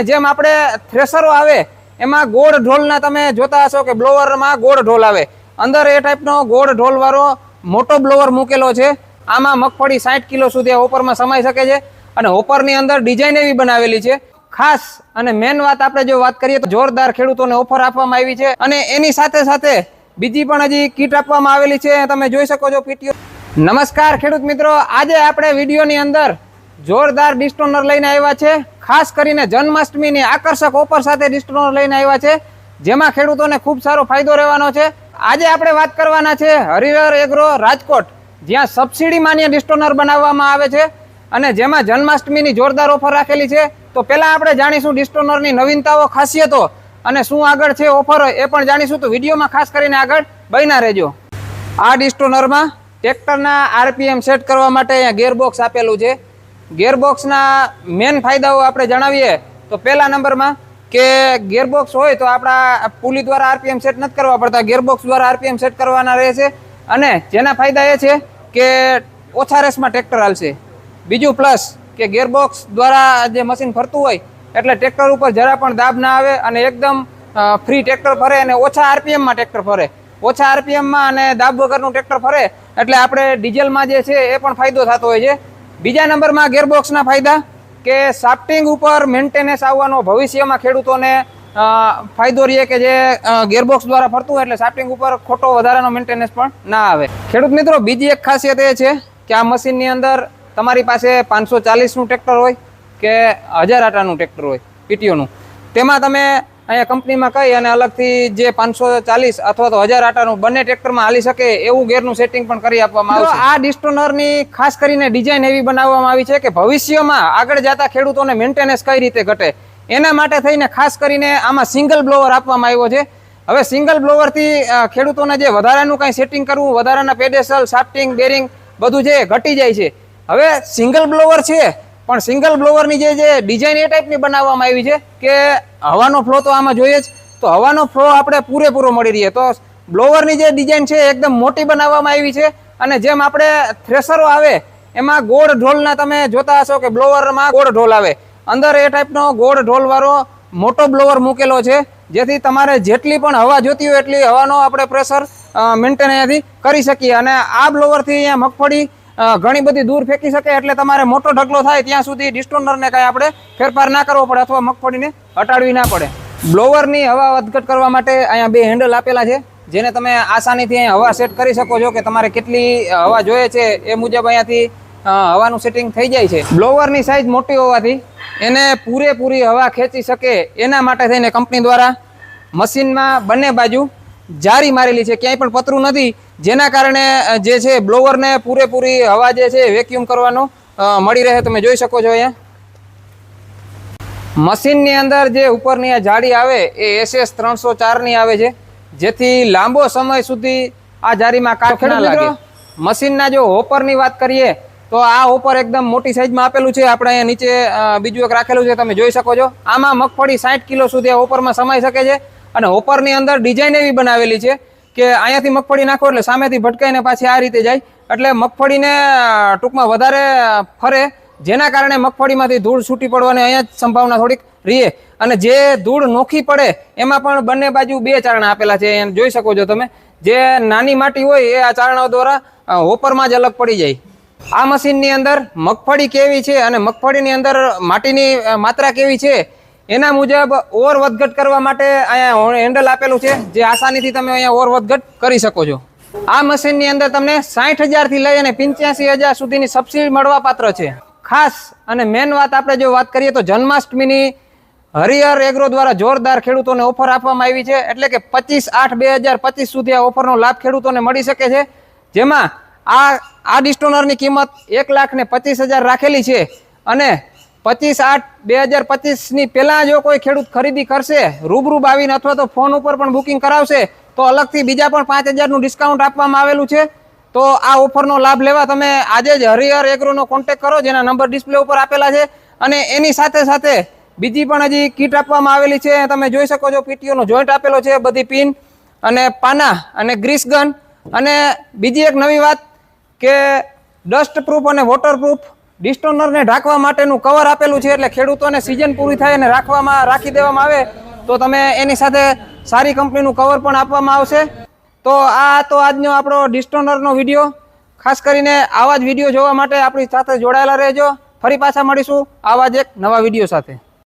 જેમ આપણે થ્રેસરો આવે, એમાં ગોળ ઢોલના તમે જોતા હશો કે બ્લોવરમાં ગોળ ઢોલ આવે. અંદર એ ટાઈપનો ગોળ ઢોલવાળો મોટો બ્લોવર મૂકેલો છે. આમાં મગફળી સાઠ કિલો સુધી આ હોપરમાં સમાઈ શકે છે અને હોપરની અંદર ડિઝાઇન એવી બનાવેલી છે. ખાસ અને મેન વાત આપણે જો વાત કરીએ તો જોરદાર ખેડૂતોને ઓફર આપવામાં આવી છે અને એની સાથે સાથે બીજી પણ હજી કીટ આપવામાં આવેલી છે. તમે જોઈ શકો છો પીટીઓ. નમસ્કાર ખેડૂત મિત્રો, આજે આપણે વિડીયોની અંદર જોરદાર ડિસ્ટોનર લઈને આવ્યા છે. ખાસ કરીને જન્માષ્ટમીની આકર્ષક ઓફર સાથે ડિસ્ટોનર લઈને આવ્યા છે, જેમાં ખેડૂતોને ખૂબ સારો ફાયદો રહેવાનો છે. આજે આપણે વાત કરવાના છે હરિહર એગ્રો રાજકોટ, જ્યાં સબસિડી માન્ય ડિસ્ટોનર બનાવવામાં આવે છે અને જેમાં જન્માષ્ટમીની જોરદાર ઓફર રાખેલી છે. તો પહેલાં આપણે જાણીશું ડિસ્ટોનરની નવીનતાઓ, ખાસિયતો અને શું આગળ છે ઓફર એ પણ જાણીશું. તો વિડીયોમાં ખાસ કરીને આગળ બન્યા રહેજો. આ ડિસ્ટોનરમાં ટ્રેક્ટરના આરપીએમ સેટ કરવા માટે અહીંયા ગેરબોક્સ આપેલું છે. ગેરબોક્સના મેન ફાયદાઓ આપણે જણાવીએ, તો પહેલા નંબરમાં કે ગેરબોક્સ હોય તો આપણા પુલી દ્વારા આરપીએમ સેટ નથી કરવા પડતા. ગેરબોક્સ દ્વારા આરપીએમ સેટ કરવાના રહે છે અને જેના ફાયદા એ છે કે ઓછા રેસમાં ટ્રેક્ટર હાલશે. બીજું પ્લસ કે ગેરબોક્સ દ્વારા જે મશીન ફરતું હોય, એટલે ટ્રેક્ટર ઉપર જરા પણ દાબ ના આવે અને એકદમ ફ્રી ટ્રેક્ટર ફરે અને ઓછા આરપીએમમાં ટ્રેક્ટર ફરે. ઓછા આરપીએમમાં અને દાબ વગરનું ટ્રેક્ટર ફરે, એટલે આપણે ડીઝલમાં જે છે એ પણ ફાયદો થતો હોય છે. બીજા નંબરમાં ગેરબોક્સના ફાયદા કે સાફ્ટિંગ ઉપર મેન્ટેનન્સ આવવાનો ભવિષ્યમાં ખેડૂતોને ફાયદો રહે કે જે ગેરબોક્સ દ્વારા ફરતું એટલે સાફ્ટિંગ ઉપર ખોટો વધારાનો મેન્ટેનન્સ પણ ના આવે. ખેડૂત મિત્રો, બીજી એક ખાસિયત એ છે કે આ મશીનની અંદર તમારી પાસે પાંચસો ચાલીસનું ટ્રેક્ટર હોય કે હજાર આટાનું ટ્રેક્ટર હોય, પીટીઓનું. તેમાં તમે અહીંયા કંપનીમાં કહી અને અલગથી જે પાંચસો ચાલીસ અથવા તો હજાર આટાનું બંને ટ્રેક્ટરમાં હાલી શકે એવું ગેરનું સેટિંગ પણ કરી આપવામાં આવે આ ડિસ્ટોનરની ખાસ કરીને ડિઝાઇન એવી બનાવવામાં આવી છે કે ભવિષ્યમાં આગળ જતા ખેડૂતોને મેન્ટેનન્સ કઈ રીતે ઘટે? એના માટે થઈને ખાસ કરીને આમાં સિંગલ બ્લોવર આપવામાં આવ્યો છે. હવે સિંગલ બ્લોવરથી ખેડૂતોને જે વધારાનું કાંઈ સેટિંગ કરવું વધારાના પેડેસલ સાફ્ટિંગ બેરિંગ બધું જે ઘટી જાય છે. હવે સિંગલ બ્લોવર છે પણ સિંગલ બ્લોવરની જે જે ડિઝાઇન એ ટાઈપની બનાવવામાં આવી છે કે હવાનો ફ્લો તો આમાં જોઈએ જ. તો હવાનો ફ્લો આપણે પૂરેપૂરો મળી રહીએ તો બ્લોવરની જે ડિઝાઇન છે એકદમ મોટી બનાવવામાં આવી છે અને જેમ આપણે થ્રેસરો આવે, એમાં ગોળ ઢોલના તમે જોતા હશો કે બ્લોવરમાં ગોળ ઢોલ આવે. અંદર એ ટાઈપનો ગોળ ઢોલવાળો મોટો બ્લોવર મૂકેલો છે, જેથી તમારે જેટલી પણ હવા જોતી હોય એટલી હવાનો આપણે પ્રેશર મેન્ટેન અહીંયાથી કરી શકીએ. અને આ બ્લોવરથી અહીંયા મગફળી ઘણી બધી દૂર ફેંકી શકે એટલે તમારે મોટો ઢગલો થાય ત્યાં સુધી ડિસ્ટોનરને કાંઈ આપણે ફેરફાર ના કરવો પડે અથવા મગફળીને હટાડવી ના પડે. બ્લોવરની હવા વધઘટ કરવા માટે અહીંયા બે હેન્ડલ આપેલા છે, જેને તમે આસાનીથી અહીંયા હવા સેટ કરી શકો છો કે તમારે કેટલી હવા જોઈએ છે એ મુજબ અહીંયાથી હવાનું સેટિંગ થઈ જાય છે. બ્લોવરની સાઇઝ મોટી હોવાથી એને પૂરેપૂરી હવા ખેંચી શકે એના માટે થઈને કંપની દ્વારા મશીનમાં બંને બાજુ જારી મારેલી છે ક્યાંય પણ પતરું નથી. જેના કારણે જે છે બ્લોવરને પૂરેપૂરી હવા જે છે વેક્યુમ કરવાનો મળી રહે તમે જોઈ શકો છો અહીંયા. મશીનની અંદર જે ઉપરની આ જાળી આવે એ એસએસ ત્રણસો ચારની આવે છે. જેથી લાંબો સમય સુધી આ જારીમાં કાટ ના લાગે. મશીનના જો હોપરની વાત કરીએ તો આ હોપર એકદમ મોટી સાઈઝમાં આપેલું છે. આપણે અહીંયા નીચે બીજું એક રાખેલું છે તમે જોઈ શકો છો. આમાં મગફળી સાઠ કિલો સુધી આ હોપરમાં સમાઈ શકે છે. અને હોપરની અંદર ડિઝાઇન એવી બનાવેલી છે કે અહીંયાથી મગફળી નાખો એટલે સામેથી ભટકાઈને પાછી આ રીતે જાય. એટલે મગફળીને ટૂંકમાં વધારે ફરે, જેના કારણે મગફળીમાંથી ધૂળ છૂટી પડવાની અહીંયા જ સંભાવના થોડીક રહીએ અને જે ધૂળ નોખી પડે, એમાં પણ બંને બાજુ બે ચારણા આપેલા છે એમ જોઈ શકો છો તમે. જે નાની માટી હોય એ આ ચારણાઓ દ્વારા હોપરમાં જ અલગ પડી જાય. આ મશીનની અંદર મગફળી કેવી છે અને મગફળીની અંદર માટીની માત્રા કેવી છે એના મુજબ ઓર વધઘટ કરવા માટે અહીંયા હેન્ડલ આપેલું છે. જે આસાનીથી તમે અહીંયા ઓર વધઘટ કરી શકો છો. આ મશીનની અંદર તમને સાઠ હજારથી લઈ અને પંચ્યાસી હજાર સુધીની સબસિડી મળવા પાત્ર છે. ખાસ અને મેન વાત આપણે જો વાત કરીએ તો જન્માષ્ટમીની હરિહર એગ્રો દ્વારા જોરદાર ખેડૂતોને ઓફર આપવામાં આવી છે. એટલે કે પચીસ આઠ બે હજાર પચીસ સુધી આ ઓફરનો લાભ ખેડૂતોને મળી શકે છે. જેમાં આ આ ડિસ્ટોનરની કિંમત એક લાખ ને પચીસ હજાર રાખેલી છે. અને પચીસ આઠ બે હજાર પચીસની પહેલાં જો કોઈ ખેડૂત ખરીદી કરશે રૂબરૂબ આવીને અથવા તો ફોન ઉપર પણ બુકિંગ કરાવશે, તો અલગથી બીજા પણ પાંચ હજારનું ડિસ્કાઉન્ટ આપવામાં આવેલું છે. તો આ ઓફરનો લાભ લેવા તમે આજે જ હરિહર એગ્રોનો કોન્ટેક કરો, જેના નંબર ડિસ્પ્લે ઉપર આપેલા છે. અને એની સાથે સાથે બીજી પણ હજી કીટ આપવામાં આવેલી છે. તમે જોઈ શકો છો, પીટીઓનો જોઈન્ટ આપેલો છે, બધી પિન અને પાના અને ગ્રીસ ગન અને બીજી એક નવી વાત કે ડસ્ટ પ્રૂફ અને વોટર પ્રૂફ ડિસ્ટોનરને ઢાંકવા માટેનું કવર આપેલું છે એટલે ખેડૂતોને સિઝન પૂરી થાય અને રાખવામાં, રાખી દેવામાં આવે, તો તમે એની સાથે સારી કંપનીનું કવર પણ આપવામાં આવશે. તો આ તો આજનો આપણો ડિસ્ટોનરનો વીડિયો ખાસ કરીને આવા જ વીડિયો જોવા માટે આપણી સાથે જોડાયેલા રહેજો. ફરી પાછા મળીશું આવા જ એક નવા વીડિયો સાથે.